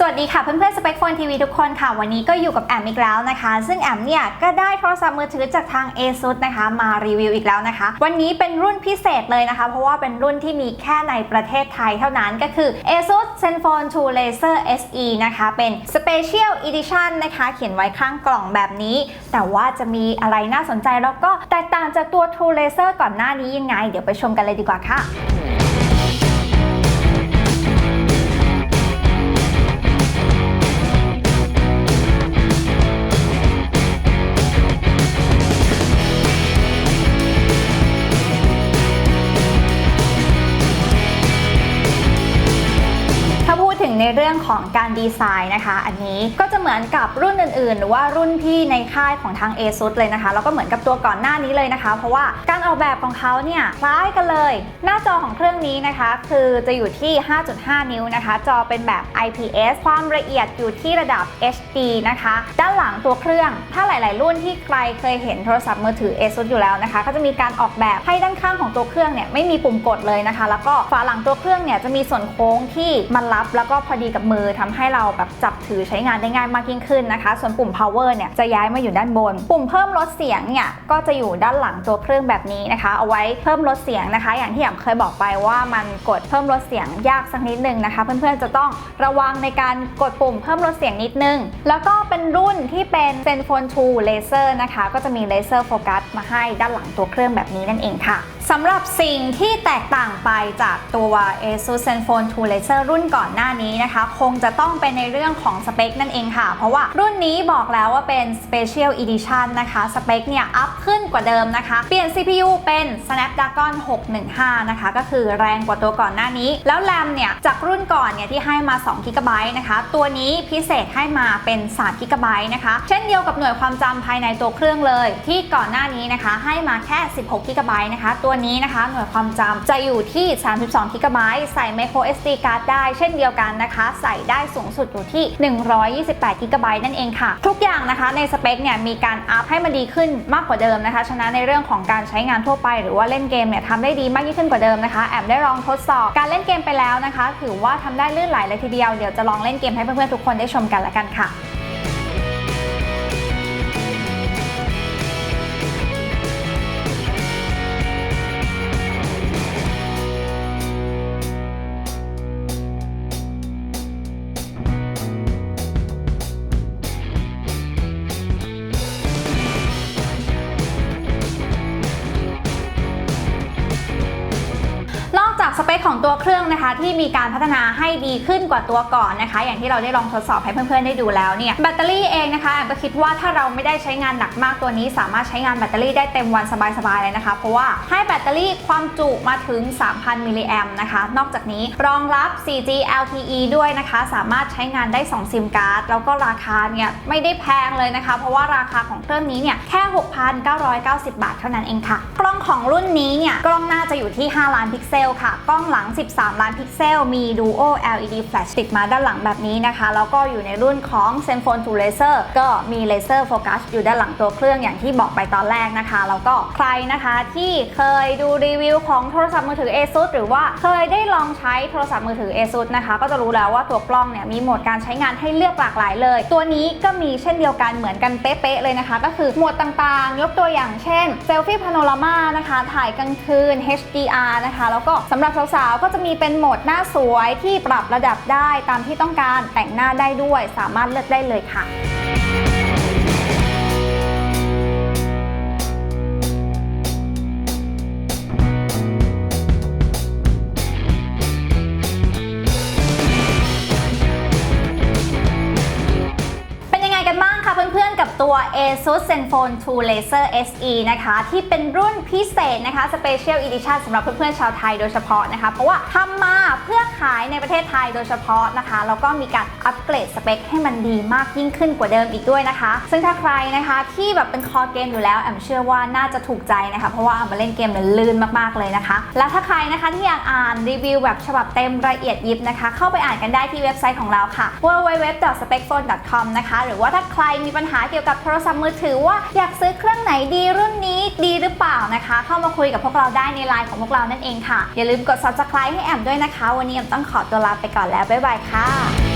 สวัสดีค่ะเพื่อนๆสเปคโฟนทีวีทุกคนค่ะวันนี้ก็อยู่กับแอมอีกแล้วนะคะ ซึ่งแอมเนี่ยก็ได้โทรศัพท์มือถือจากทาง ASUS นะคะ มารีวิวอีกแล้วนะคะ วันนี้เป็นรุ่นพิเศษเลยนะคะ เพราะว่าเป็นรุ่นที่มีแค่ในประเทศไทยเท่านั้นก็คือ ASUS ZenFone 2 Laser SE นะคะ เป็น Special Edition นะคะ เขียนไว้ข้างกล่องแบบนี้ แต่ว่าจะมีอะไรน่าสนใจแล้วก็แตกต่างจากตัว True Laser ก่อนหน้านี้ยังไง เดี๋ยวไปชมกันเลยดีกว่าค่ะ ในเรื่องของการดีไซน์นะคะ อันนี้ก็จะเหมือนกับรุ่นอื่นๆ หรือว่ารุ่นพี่ในค่ายของทาง ASUS เลยนะคะ แล้วก็เหมือนกับตัวก่อนหน้านี้เลยนะคะ เพราะว่าการออกแบบของเขาเนี่ยคล้ายกันเลย หน้าจอของเครื่องนี้นะคะ คือจะอยู่ที่ 5.5 นิ้วนะคะ จอเป็นแบบ IPS ความละเอียดอยู่ที่ระดับ HD นะคะ ด้านหลังตัวเครื่องถ้าหลาย ๆ รุ่นที่ใครเคยเห็นโทรศัพท์มือถือ ASUS อยู่แล้วนะคะ ก็จะมีการออกแบบให้ด้านข้างของตัวเครื่องเนี่ยไม่มีปุ่มกดเลยนะคะ แล้วก็ฝาหลังตัวเครื่องเนี่ยจะมีส่วนโค้งที่มันรับแล้วก็พอดีกับมือทำให้เราแบบจับถือใช้งานได้ง่ายมากยิ่งขึ้นนะคะ ส่วนปุ่ม power เนี่ยจะย้ายมาอยู่ด้านบน ปุ่มเพิ่มลดเสียงเนี่ยก็จะอยู่ด้านหลังตัวเครื่องแบบนี้นะคะ เอาไว้เพิ่มลดเสียงนะคะ อย่างที่แอมเคยบอกไปว่ามันกดเพิ่มลดเสียงยากสักนิดนึงนะคะ เพื่อนๆจะต้องระวังในการกดปุ่มเพิ่มลดเสียงนิดนึง แล้วก็เป็นรุ่นที่เป็น ZenFone 2 Laser นะคะก็จะมีเลเซอร์โฟกัสมาให้ด้านหลังตัวเครื่องแบบนี้นั่นเองค่ะ สำหรับสิ่งที่แตกต่างไปจากตัว ASUS ZenFone 2 Laser รุ่นก่อนหน้านี้นะคะ คงจะต้องเป็นในเรื่องของสเปคนั่นเองค่ะ เพราะว่ารุ่นนี้บอกแล้วว่าเป็น Special Edition นะคะ สเปคเนี่ย อัพขึ้นกว่าเดิมนะคะ เปลี่ยน CPU เป็น Snapdragon 615 นะคะ ก็คือแรงกว่าตัวก่อนหน้านี้ แล้วแรมเนี่ย จากรุ่นก่อนเนี่ยที่ให้มา2 g b นะคะ ตัวนี้พิเศษให้มาเป็น3 g b นะคะ เช่นเดียวกับหน่วยความจำภายในตัวเครื่องเลย ที่ก่อนหน้านี้นะคะ ให้มาแค่ 16 g b นะคะ ตัวนี้นะคะ หน่วยความจำจะอยู่ที่ 32 g b ใส่ micro SD card ได้เช่นเดียวกันนะคะ ใส่ได้สูงสุดอยู่ที่ 128 g b นั่นเองค่ะ ทุกอย่างนะคะในสเปคเนี่ยมีการอัพให้มันดีขึ้นมากกว่าเดิมนะคะ ฉะนั้นในเรื่องของการใช้งานทั่วไป หรือว่าเล่นเกมเนี่ยทำได้ดีมากยิ่งขึ้นกว่าเดิมนะคะ แอมได้ลองทดสอบการเล่นเกมไปแล้วนะคะ ถือว่าทำได้ลื่นไหลเลยทีเดียว เดี๋ยวจะลองเล่นเกมให้เพื่อนๆทุกคนได้ชมกันละกันค่ะ จากสเปคของตัวเครื่องนะคะ ที่มีการพัฒนาให้ดีขึ้นกว่าตัวก่อนนะคะ อย่างที่เราได้ลองทดสอบให้เพื่อนๆได้ดูแล้วเนี่ยแบตเตอรี่เองนะคะแอมก็คิดว่าถ้าเราไม่ได้ใช้งานหนักมากตัวนี้ สามารถใช้งานแบตเตอรี่ได้เต็มวันสบายๆเลยนะคะ เพราะว่าให้แบตเตอรี่ความจุมาถึง 3,000 มิลลิแอมนะคะ นอกจากนี้รองรับ 4G LTE ด้วยนะคะ สามารถใช้งานได้ 2 ซิมการ์ดแล้วก็ราคาเนี่ยไม่ได้แพงเลยนะคะ เพราะว่าราคาของเครื่องนี้เนี่ยแค่ 6,990 บาทเท่านั้นเองค่ะ กล้องของรุ่นนี้เนี่ยกล้องหน้าจะอยู่ที่ 5 ล้านพิกเซลค่ะกล้องหลัง 13 ล้านพิกเซล มี Duo LED Flash ติดมาด้านหลังแบบนี้นะคะ แล้วก็อยู่ในรุ่นของ ZenFone 2 Laser ก็มีเลเซอร์โฟกัสอยู่ด้านหลังตัวเครื่องอย่างที่บอกไปตอนแรกนะคะ แล้วก็ใครนะคะที่เคยดูรีวิวของโทรศัพท์มือถือ ASUS หรือว่าเคยได้ลองใช้โทรศัพท์มือถือ ASUS นะคะ ก็จะรู้แล้วว่าตัวกล้องเนี่ยมีโหมดการใช้งานให้เลือกหลากหลายเลย ตัวนี้ก็มีเช่นเดียวกันเหมือนกันเป๊ะๆเลยนะคะ ก็คือโหมดต่างๆ ยกตัวอย่างเช่นเซลฟี่พาโนรามานะคะ ถ่ายกลางคืน HDR นะคะ แล้วก็สำหรับสาวๆ ก็จะมีเป็นโหมดหน้าสวยที่ปรับระดับได้ตามที่ต้องการแต่งหน้าได้ด้วยสามารถเลือกได้เลยค่ะ กับตัว ASUS ZenFone 2 Laser SE นะคะ ที่เป็นรุ่นพิเศษนะคะ Special Edition สำหรับเพื่อนๆชาวไทยโดยเฉพาะนะคะ เพราะว่าทำมาเพื่อขายในประเทศไทยโดยเฉพาะนะคะ แล้วก็มีการอัปเกรดสเปคให้มันดีมากยิ่งขึ้นกว่าเดิมอีกด้วยนะคะ ซึ่งถ้าใครนะคะที่แบบเป็นคอเกมอยู่แล้วแอมเชื่อว่าน่าจะถูกใจนะคะ เพราะว่าเอามาเล่นเกมเนี่ยลื่นมากๆเลยนะคะ และถ้าใครนะคะที่อยากอ่านรีวิวแบบฉบับเต็มละเอียดยิบนะคะ เข้าไปอ่านกันได้ที่เว็บไซต์ของเราค่ะ www.specphone.com นะคะ หรือว่าถ้าใครมีปัญหาเกี่ยวกับโทรศัพท์มือถือว่าอยากซื้อเครื่องไหนดีรุ่นนี้ดีหรือเปล่านะคะ เข้ามาคุยกับพวกเราได้ในไลน์ของพวกเรานั่นเองค่ะ อย่าลืมกด subscribe ให้แอมด้วยนะคะ วันนี้แอมต้องขอตัวลาไปก่อนแล้วบ๊ายบายค่ะ